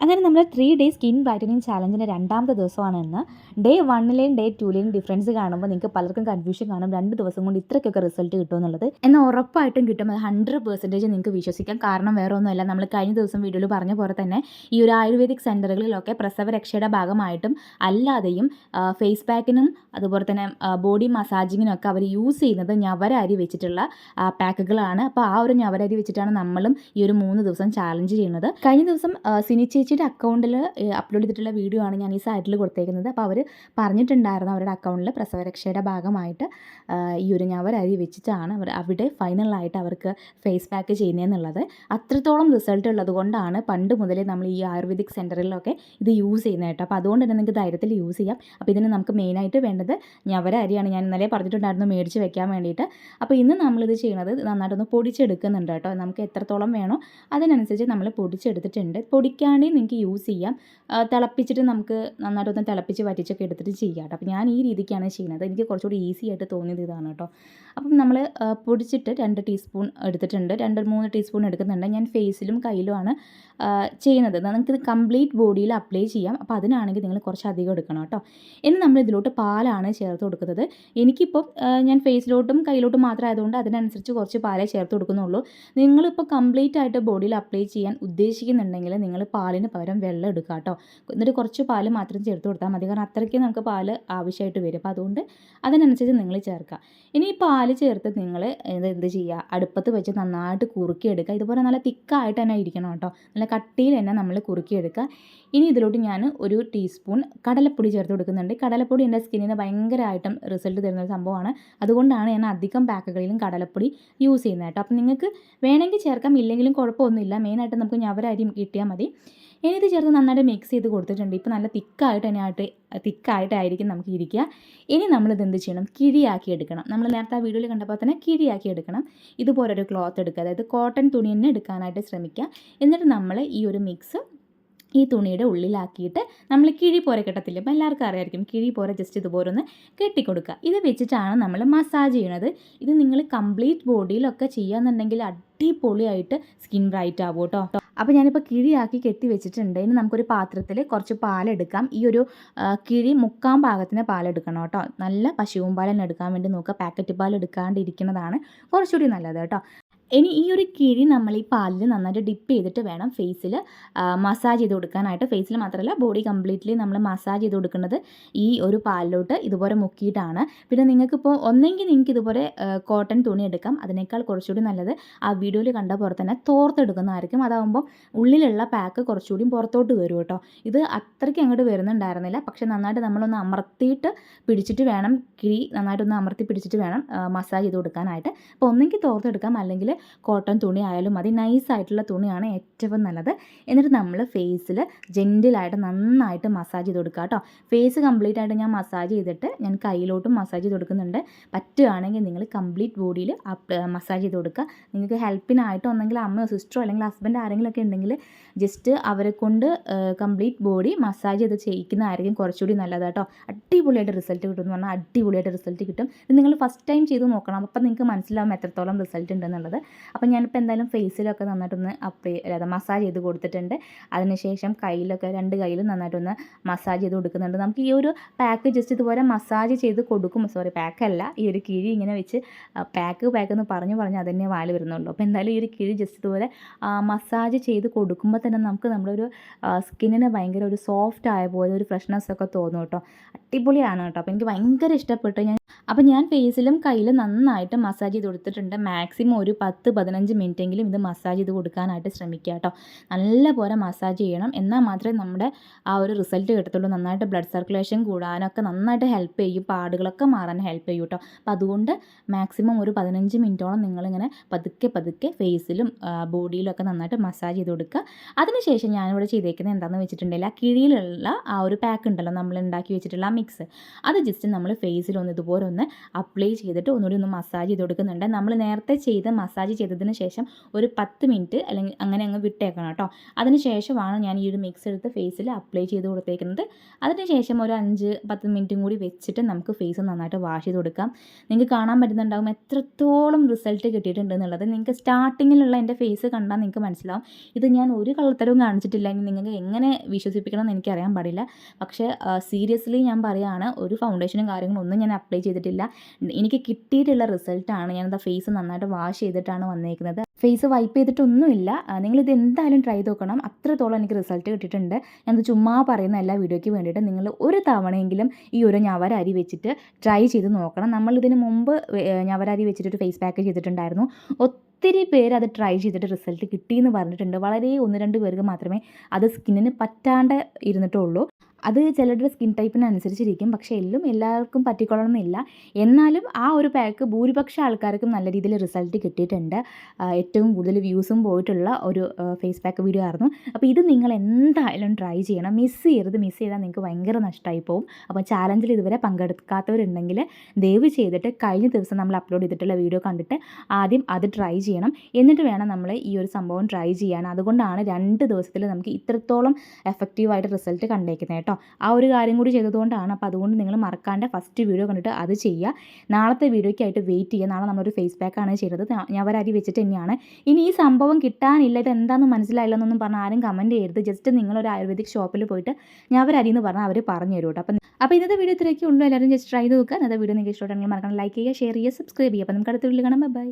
അങ്ങനെ നമ്മൾ three day skin brightening ചാലഞ്ചിന്റെ രണ്ടാമത്തെ ദിവസമാണ് ഇന്ന്. ഡേ വണ്ണിലെയും ഡേ ടൂലെയും ഡിഫറൻസ് കാണുമ്പോൾ നിങ്ങൾക്ക് പലർക്കും കൺഫ്യൂഷൻ കാണും. രണ്ട് ദിവസം കൊണ്ട് ഇത്രയ്ക്കൊക്കെ റിസൾട്ട് കിട്ടുമെന്നുള്ളത്. എന്നാൽ ഉറപ്പായിട്ടും കിട്ടും. അത് ഹൺഡ്രഡ് പെർസെന്റേജ് നിങ്ങൾക്ക് വിശ്വസിക്കാം. കാരണം വേറെ ഒന്നുമല്ല. നമ്മൾ കഴിഞ്ഞ ദിവസം വീഡിയോയിൽ പറഞ്ഞ പോലെ തന്നെ ഈ ഒരു ആയുർവേദിക് സെന്ററുകളിലൊക്കെ പ്രസവരക്ഷയുടെ ഭാഗമായിട്ടും അല്ലാതെയും ഫേസ് പാക്കിനും അതുപോലെ തന്നെ ബോഡി മസാജിങ്ങിനൊക്കെ അവർ യൂസ് ചെയ്യുന്നത് ഞവരരി വെച്ചിട്ടുള്ള പാക്കുകളാണ് അപ്പോൾ ആ ഒരു ഞവരരി വെച്ചിട്ടാണ് നമ്മളും ഈ ഒരു മൂന്ന് ദിവസം ചാലഞ്ച് ചെയ്യുന്നത്. കഴിഞ്ഞ ദിവസം സിനിച്ചേച്ചി സിനി ചേച്ചിയുടെ അക്കൗണ്ടിൽ അപ്ലോഡ് ചെയ്തിട്ടുള്ള വീഡിയോ ആണ് ഞാൻ ഈ സൈറ്റിൽ കൊടുത്തേക്കുന്നത്. അപ്പോൾ അവർ പറഞ്ഞിട്ടുണ്ടായിരുന്നു അവരുടെ അക്കൗണ്ടിൽ പ്രസവരക്ഷയുടെ ഭാഗമായിട്ട് ഈ ഒരു ഞവരരി വെച്ചിട്ടാണ് അവർ അവിടെ ഫൈനലായിട്ട് അവർക്ക് ഫേസ് പാക്ക് ചെയ്യുന്നതെന്നുള്ളത് അത്രത്തോളം റിസൾട്ട് ഉള്ളതുകൊണ്ടാണ് പണ്ട് മുതലേ നമ്മൾ ഈ ആയുർവേദിക് സെന്ററിലൊക്കെ ഇത് യൂസ് ചെയ്യുന്നത് കേട്ടോ. അപ്പോൾ അതുകൊണ്ട് തന്നെ നിങ്ങൾക്ക് ധൈര്യത്തിൽ യൂസ് ചെയ്യാം. അപ്പോൾ ഇതിന് നമുക്ക് മെയിനായിട്ട് വേണ്ടത് ഞവര അരിയാണ്. ഞാൻ ഇന്നലെ പറഞ്ഞിട്ടുണ്ടായിരുന്നു മേടിച്ച് വെക്കാൻ വേണ്ടിയിട്ട്. അപ്പോൾ ഇന്ന് നമ്മളിത് ചെയ്യുന്നത് നന്നായിട്ടൊന്ന് പൊടിച്ചെടുക്കുന്നുണ്ട് കേട്ടോ. നമുക്ക് എത്രത്തോളം വേണോ അതിനനുസരിച്ച് നമ്മൾ പൊടിച്ചെടുത്തിട്ടുണ്ട്. പൊടിക്കാണ്ടേ നിങ്ങൾക്ക് യൂസ് ചെയ്യാം. തിളപ്പിച്ചിട്ട് നമുക്ക് നന്നായിട്ടൊന്ന് തിളപ്പിച്ച് വറ്റിച്ചൊക്കെ എടുത്തിട്ട് ചെയ്യാം കേട്ടോ അപ്പോൾ ഞാൻ ഈ രീതിക്കാണ് ചെയ്യുന്നത്. എനിക്ക് കുറച്ചുകൂടി ഈസി ആയിട്ട് തോന്നിയത് ഇതാണ് കേട്ടോ. അപ്പം നമ്മൾ പൊടിച്ചിട്ട് രണ്ട് ടീസ്പൂൺ എടുത്തിട്ടുണ്ട്. രണ്ട് മൂന്ന് ടീസ്പൂൺ എടുക്കുന്നുണ്ട്. ഞാൻ ഫേസിലും കയ്യിലുമാണ് ചെയ്യുന്നത്. നിങ്ങൾക്കിത് കംപ്ലീറ്റ് ബോഡിയിൽ അപ്ലൈ ചെയ്യാം. അപ്പോൾ അതിനാണെങ്കിൽ നിങ്ങൾ കുറച്ച് അധികം എടുക്കണം കേട്ടോ. ഇനി നമ്മൾ ഇതിലോട്ട് പാലാണ് ചേർത്ത് കൊടുക്കുന്നത്. എനിക്കിപ്പോൾ ഞാൻ ഫേസിലോട്ടും കയ്യിലോട്ടും മാത്രം ആയതുകൊണ്ട് അതിനനുസരിച്ച് കുറച്ച് പാലേ ചേർത്ത് കൊടുക്കുന്നുള്ളൂ. നിങ്ങളിപ്പോൾ കംപ്ലീറ്റ് ആയിട്ട് ബോഡിയിൽ അപ്ലൈ ചെയ്യാൻ ഉദ്ദേശിക്കുന്നുണ്ടെങ്കിൽ നിങ്ങൾ പാലിന് പകരം വെള്ളം എടുക്കുക കേട്ടോ. എന്നിട്ട് കുറച്ച് പാൽ മാത്രം ചേർത്ത് കൊടുത്താൽ മതി. കാരണം അത്രയ്ക്ക് നമുക്ക് പാൽ ആവശ്യമായിട്ട് വരും. അപ്പോൾ അതുകൊണ്ട് അതിനനുസരിച്ച് നിങ്ങൾ ചേർക്കുക. ഇനി ഈ പാൽ ചേർത്ത് നിങ്ങൾ എന്ത് ചെയ്യുക? അടുപ്പത്ത് വെച്ച് നന്നായിട്ട് കുറുക്കിയെടുക്കുക. ഇതുപോലെ നല്ല തിക്കായിട്ട് തന്നെ ഇരിക്കണം കേട്ടോ. നല്ല കട്ടിയിൽ തന്നെ നമ്മൾ കുറുക്കിയെടുക്കുക. ഇനി ഇതിലോട്ട് ഞാൻ ഒരു ടീസ്പൂൺ കടലപ്പൊടി ചേർത്ത് കൊടുക്കുന്നുണ്ട്. കടലപ്പൊടി എന്റെ സ്കിന്നിന് ഭയങ്കരമായിട്ടും റിസൾട്ട് തരുന്ന ഒരു സംഭവമാണ്. അതുകൊണ്ടാണ് ഞാൻ അധികം പാക്കുകളിലും കടലപ്പൊടി യൂസ് ചെയ്യുന്നത് കേട്ടോ. അപ്പം നിങ്ങൾക്ക് വേണമെങ്കിൽ ചേർക്കാം. ഇല്ലെങ്കിലും കുഴപ്പമൊന്നുമില്ല. മെയിനായിട്ട് നമുക്ക് ഞവരരിയും കിട്ടിയാൽ മതി. ഇനി ഇത് ചേർത്ത് നന്നായിട്ട് മിക്സ് ചെയ്ത് കൊടുത്തിട്ടുണ്ട് ഇപ്പോൾ നല്ല തിക്കായിട്ട് അതിനായിട്ട് തിക്കായിട്ടായിരിക്കും നമുക്ക് ഇരിക്കുക. ഇനി നമ്മളിത് എന്ത് ചെയ്യണം? കിഴിയാക്കി എടുക്കണം. നമ്മൾ നേരത്തെ ആ വീഡിയോയിൽ കണ്ടപ്പോൾ തന്നെ കിഴിയാക്കി എടുക്കണം. ഇതുപോലൊരു ക്ലോത്ത് എടുക്കുക. അതായത് കോട്ടൺ തുണി തന്നെ എടുക്കാനായിട്ട് ശ്രമിക്കുക. എന്നിട്ട് നമ്മൾ ഈ ഒരു മിക്സ് ഈ തുണിയുടെ ഉള്ളിലാക്കിയിട്ട് നമ്മൾ കിഴി പോര കെട്ടത്തില്ല? അപ്പോൾ എല്ലാവർക്കും അറിയായിരിക്കും കിഴി പോര ജസ്റ്റ് ഇതുപോലെ ഒന്ന് കെട്ടിക്കൊടുക്കുക. ഇത് വെച്ചിട്ടാണ് നമ്മൾ മസാജ് ചെയ്യണത്. ഇത് നിങ്ങൾ കംപ്ലീറ്റ് ബോഡിയിലൊക്കെ ചെയ്യാന്നുണ്ടെങ്കിൽ അടിപൊളിയായിട്ട് സ്കിൻ ബ്രൈറ്റ് ആവും കേട്ടോ. അപ്പോൾ ഞാനിപ്പോൾ കിഴിയാക്കി കെട്ടി വെച്ചിട്ടുണ്ട്. ഇനി നമുക്കൊരു പാത്രത്തിൽ കുറച്ച് പാലെടുക്കാം. ഈ ഒരു കിഴി മുക്കാം പാകത്തിന് പാലെടുക്കണം കേട്ടോ. നല്ല പശുവും പാൽ എടുക്കാൻ വേണ്ടി നോക്കുക. പാക്കറ്റ് പാൽ എടുക്കാണ്ടിരിക്കുന്നതാണ് കുറച്ചുകൂടി നല്ലത് കേട്ടോ. ഇനി ഈ ഒരു കിഴി നമ്മൾ ഈ പാലിൽ നന്നായിട്ട് ഡിപ്പ് ചെയ്തിട്ട് വേണം ഫേസിൽ മസാജ് ചെയ്ത് കൊടുക്കാനായിട്ട്. ഫേസിൽ മാത്രമല്ല ബോഡി കംപ്ലീറ്റ്ലി നമ്മൾ മസാജ് ചെയ്ത് കൊടുക്കുന്നത് ഈ ഒരു പാലിലോട്ട് ഇതുപോലെ മുക്കിയിട്ടാണ്. പിന്നെ നിങ്ങൾക്കിപ്പോൾ ഒന്നെങ്കിൽ നിങ്ങൾക്ക് ഇതുപോലെ കോട്ടൺ തുണി എടുക്കാം. അതിനേക്കാൾ കുറച്ചുകൂടി നല്ലത് ആ വീഡിയോയിൽ കണ്ട പോലെ തന്നെ തോർത്തെടുക്കുന്നതായിരിക്കും. അതാകുമ്പോൾ ഉള്ളിലുള്ള പാക്ക് കുറച്ചുകൂടി പുറത്തോട്ട് വരും കേട്ടോ. ഇത് അത്രയ്ക്ക് അങ്ങോട്ട് വരുന്നുണ്ടായിരുന്നില്ല. പക്ഷേ നന്നായിട്ട് നമ്മളൊന്ന് അമർത്തിയിട്ട് പിടിച്ചിട്ട് വേണം കിഴി നന്നായിട്ടൊന്ന് അമർത്തി പിടിച്ചിട്ട് വേണം മസാജ് ചെയ്ത് കൊടുക്കാനായിട്ട്. അപ്പോൾ ഒന്നെങ്കിൽ തോർത്തെടുക്കാം. അല്ലെങ്കിൽ കോട്ടൺ തുണി ആയാലും മതി. നൈസായിട്ടുള്ള തുണിയാണ് ഏറ്റവും നല്ലത്. എന്നിട്ട് നമ്മൾ ഫേസിൽ ജെന്റിലായിട്ട് നന്നായിട്ട് മസാജ് ചെയ്ത് കൊടുക്കുക കേട്ടോ ഫേസ് കംപ്ലീറ്റ് ആയിട്ട് ഞാൻ മസാജ് ചെയ്തിട്ട് ഞാൻ കയ്യിലോട്ടും മസാജ് ചെയ്ത് കൊടുക്കുന്നുണ്ട്. പറ്റുകയാണെങ്കിൽ നിങ്ങൾ കംപ്ലീറ്റ് ബോഡിയിൽ മസാജ് ചെയ്ത് കൊടുക്കുക നിങ്ങൾക്ക് ഹെൽപ്പിനായിട്ട് ഒന്നെങ്കിൽ അമ്മയോ സിസ്റ്ററോ അല്ലെങ്കിൽ ഹസ്ബൻഡ് ആരെങ്കിലും ഒക്കെ ഉണ്ടെങ്കിൽ ജസ്റ്റ് അവരെ കൊണ്ട് കംപ്ലീറ്റ് ബോഡി മസാജ് ചെയ്ത് ചെയ്യിക്കുന്നതായിരിക്കും കുറച്ചുകൂടി നല്ലത് കേട്ടോ അടിപൊളിയായിട്ട് റിസൾട്ട് കിട്ടും എന്ന് പറഞ്ഞാൽ അടിപൊളിയായിട്ട് റിസൾട്ട് കിട്ടും. ഇത് നിങ്ങൾ ഫസ്റ്റ് ടൈം ചെയ്ത് നോക്കണം. അപ്പം നിങ്ങൾക്ക് മനസ്സിലാവും എത്രത്തോളം റിസൾട്ട് ഉണ്ടെന്നുള്ളത്. അപ്പം ഞാനിപ്പോൾ എന്തായാലും ഫേസിലൊക്കെ നന്നായിട്ടൊന്ന് അപ്ലൈ അതായത് മസാജ് ചെയ്ത് കൊടുത്തിട്ടുണ്ട്. അതിനുശേഷം കയ്യിലൊക്കെ രണ്ട് കയ്യിലും നന്നായിട്ടൊന്ന് മസാജ് ചെയ്ത് കൊടുക്കുന്നുണ്ട്. നമുക്ക് ഈ ഒരു പാക്ക് ജസ്റ്റ് ഇതുപോലെ മസാജ് ചെയ്ത് കൊടുക്കും. സോറി പാക്കല്ല ഈ ഒരു കിഴി ഇങ്ങനെ വെച്ച് പാക്ക് പാക്ക് എന്ന് പറഞ്ഞു പറഞ്ഞ് അതന്നെ വാൽ വരുന്നുള്ളൂ അപ്പോൾ എന്തായാലും ഈ ഒരു കിഴി ജസ്റ്റ് ഇതുപോലെ മസാജ് ചെയ്ത് കൊടുക്കുമ്പോൾ തന്നെ നമുക്ക് നമ്മുടെ ഒരു സ്കിന്നിന് ഭയങ്കര ഒരു സോഫ്റ്റ് ആയ പോലെ ഒരു ഫ്രഷ്നെസ് ഒക്കെ തോന്നും കേട്ടോ. അടിപൊളിയാണ് കേട്ടോ. അപ്പോൾ എനിക്ക് ഭയങ്കര ഇഷ്ടപ്പെട്ടു. ഞാൻ അപ്പോൾ ഞാൻ ഫേസിലും കയ്യിലും നന്നായിട്ട് മസാജ് ചെയ്ത് കൊടുത്തിട്ടുണ്ട്. മാക്സിമം ഒരു പത്ത് പതിനഞ്ച് മിനിറ്റെങ്കിലും ഇത് മസാജ് ചെയ്ത് കൊടുക്കാനായിട്ട് ശ്രമിക്കുക കേട്ടോ. നല്ലപോലെ മസാജ് ചെയ്യണം. എന്നാൽ മാത്രമേ നമ്മുടെ ആ ഒരു റിസൾട്ട് കിട്ടത്തുള്ളൂ. നന്നായിട്ട് ബ്ലഡ് സർക്കുലേഷൻ കൂടാനൊക്കെ നന്നായിട്ട് ഹെൽപ്പ് ചെയ്യും. പാടുകളൊക്കെ മാറാൻ ഹെൽപ്പ് ചെയ്യും കേട്ടോ. അപ്പോൾ അതുകൊണ്ട് മാക്സിമം ഒരു പതിനഞ്ച് മിനിറ്റോളം നിങ്ങളിങ്ങനെ പതുക്കെ പതുക്കെ ഫേസിലും ബോഡിയിലും ഒക്കെ നന്നായിട്ട് മസാജ് ചെയ്ത് കൊടുക്കുക. അതിനുശേഷം ഞാനിവിടെ ചെയ്തേക്കുന്നത് എന്താണെന്ന് വെച്ചിട്ടുണ്ടെങ്കിൽ ആ കിഴിയിലുള്ള ആ ഒരു പാക്ക് ഉണ്ടല്ലോ നമ്മൾ ഉണ്ടാക്കി വെച്ചിട്ടുള്ള ആ മിക്സ് അത് ജസ്റ്റ് നമ്മൾ ഫേസിലൊന്ന് ഇതുപോലെ ഒന്ന് അപ്ലൈ ചെയ്തിട്ട് ഒന്നുകൂടി ഒന്ന് മസാജ് ചെയ്ത് കൊടുക്കുന്നുണ്ട്. നമ്മൾ നേരത്തെ ചെയ്ത മസാജ് മസാജ് ചെയ്തതിന് ശേഷം ഒരു പത്ത് മിനിറ്റ് അല്ലെങ്കിൽ അങ്ങനെ അങ്ങ് വിട്ടേക്കണം കേട്ടോ. അതിന് ശേഷമാണ് ഞാൻ ഈ ഒരു മിക്സ് എടുത്ത് ഫേസിൽ അപ്ലൈ ചെയ്ത് കൊടുത്തേക്കുന്നത്. അതിന് ശേഷം ഒരു അഞ്ച് പത്ത് മിനിറ്റും കൂടി വെച്ചിട്ട് നമുക്ക് ഫേസ് നന്നായിട്ട് വാഷ് ചെയ്ത് കൊടുക്കാം. നിങ്ങൾക്ക് കാണാൻ പറ്റുന്നുണ്ടാകും എത്രത്തോളം റിസൾട്ട് കിട്ടിയിട്ടുണ്ട് എന്നുള്ളത്. നിങ്ങൾക്ക് സ്റ്റാർട്ടിങ്ങിലുള്ള എന്റെ ഫേസ് കണ്ടാൽ നിങ്ങൾക്ക് മനസ്സിലാവും. ഇത് ഞാൻ ഒരു കള്ളത്തരവും കാണിച്ചിട്ടില്ല ഇനി നിങ്ങൾക്ക് എങ്ങനെ വിശ്വസിപ്പിക്കണം എന്ന് എനിക്കറിയാൻ പാടില്ല. പക്ഷേ സീരിയസ്ലി ഞാൻ പറയുകയാണ് ഒരു ഫൗണ്ടേഷനും കാര്യങ്ങളും ഒന്നും ഞാൻ അപ്ലൈ ചെയ്തിട്ടില്ല. എനിക്ക് കിട്ടിയിട്ടുള്ള റിസൾട്ടാണ് ഞാനത് ഫേസ് നന്നായിട്ട് വാഷ് ചെയ്തിട്ടാണ് വന്നേക്കുന്നത്. ഫേസ് വൈപ്പ് ചെയ്തിട്ടൊന്നുമില്ല. നിങ്ങളിത് എന്തായാലും ട്രൈ നോക്കണം. അത്രത്തോളം എനിക്ക് റിസൾട്ട് കിട്ടിയിട്ടുണ്ട്. ഞാൻ ചുമ്മാ പറയുന്ന എല്ലാ വീഡിയോയ്ക്ക് വേണ്ടിയിട്ട് നിങ്ങൾ ഒരു തവണയെങ്കിലും ഈ ഒരു ഞവരരി വെച്ചിട്ട് ട്രൈ ചെയ്ത് നോക്കണം. നമ്മൾ ഇതിന് മുമ്പ് ഞവരരി വെച്ചിട്ട് വെച്ചിട്ടൊരു ഫേസ് പാക്ക് ചെയ്തിട്ടുണ്ടായിരുന്നു. ഒത്തിരി പേര് അത് ട്രൈ ചെയ്തിട്ട് റിസൾട്ട് കിട്ടിയെന്ന് പറഞ്ഞിട്ടുണ്ട്. വളരെ ഒന്ന് രണ്ട് പേർക്ക് മാത്രമേ അത് സ്കിന്നിന് പറ്റാണ്ട് ഇരുന്നിട്ടുള്ളൂ. അത് ചിലരുടെ സ്കിൻ ടൈപ്പിനനുസരിച്ചിരിക്കും പക്ഷേ എല്ലും എല്ലാവർക്കും പറ്റിക്കൊള്ളണമെന്നില്ല എന്നാലും ആ ഒരു പാക്ക് ഭൂരിപക്ഷം ആൾക്കാർക്കും നല്ല രീതിയിൽ റിസൾട്ട് കിട്ടിയിട്ടുണ്ട്. ഏറ്റവും കൂടുതൽ വ്യൂസും പോയിട്ടുള്ള ഒരു ഫേസ് പാക്ക് വീഡിയോ ആയിരുന്നു. അപ്പോൾ ഇത് നിങ്ങൾ എന്തായാലും ട്രൈ ചെയ്യണം. മിസ് ചെയ്യരുത്. മിസ് ചെയ്താൽ നിങ്ങൾക്ക് ഭയങ്കര നഷ്ടമായി പോകും അപ്പോൾ ചാലഞ്ചിൽ ഇതുവരെ പങ്കെടുക്കാത്തവരുണ്ടെങ്കിൽ ദയവ് ചെയ്തിട്ട് കഴിഞ്ഞ ദിവസം നമ്മൾ അപ്ലോഡ് ചെയ്തിട്ടുള്ള വീഡിയോ കണ്ടിട്ട് ആദ്യം അത് ട്രൈ ചെയ്യണം. എന്നിട്ട് വേണം നമ്മൾ ഈ ഒരു സംഭവം ട്രൈ ചെയ്യാൻ. അതുകൊണ്ടാണ് രണ്ട് ദിവസത്തിൽ നമുക്ക് ഇത്രത്തോളം എഫക്റ്റീവായിട്ട് റിസൾട്ട് കണ്ടേക്കുന്നത് കേട്ടോ. ആ ഒരു കാര്യം കൂടി ചെയ്തതുകൊണ്ടാണ്. അപ്പോൾ അതുകൊണ്ട് നിങ്ങൾ മറക്കാണ്ട് ഫസ്റ്റ് വീഡിയോ കണ്ടിട്ട് അത് ചെയ്യുക. നാളത്തെ വീഡിയോയ്ക്കായിട്ട് വെയിറ്റ് ചെയ്യുക. നാളെ നമ്മളൊരു ഫേസ് പാക്കാണ് ചെയ്തത്. ഞവരരി വെച്ചിട്ട് തന്നെയാണ്. ഇനി ഈ സംഭവം കിട്ടാനില്ല. ഇത് എന്താണെന്ന് മനസ്സിലായില്ല എന്നൊന്നും പറഞ്ഞാൽ ആരും കമന്റ് ചെയ്യരുത്. ജസ്റ്റ് നിങ്ങളൊരു ആയുർവേദിക് ഷോപ്പിൽ പോയിട്ട് ഞവരരി എന്ന് പറഞ്ഞാൽ അവർ പറഞ്ഞു തരും കേട്ടോ. അപ്പം അപ്പോൾ ഇന്നത്തെ വീഡിയോ ഇത്രയൊക്കെ ഉള്ളൂ. എല്ലാവരും ജസ്റ്റ് ട്രൈ ചെയ്ത് നോക്കുക. ഇന്നത്തെ വീഡിയോ നിങ്ങൾക്ക് ഇഷ്ടമാണെങ്കിൽ മറക്കണം ലൈക്ക് ചെയ്യുക ഷെയർ ചെയ്യുക സബ്സ്ക്രൈബ് ചെയ്യുക. അപ്പോൾ നമുക്ക് അടുത്ത വീഡിയോ കാണാം. ബൈ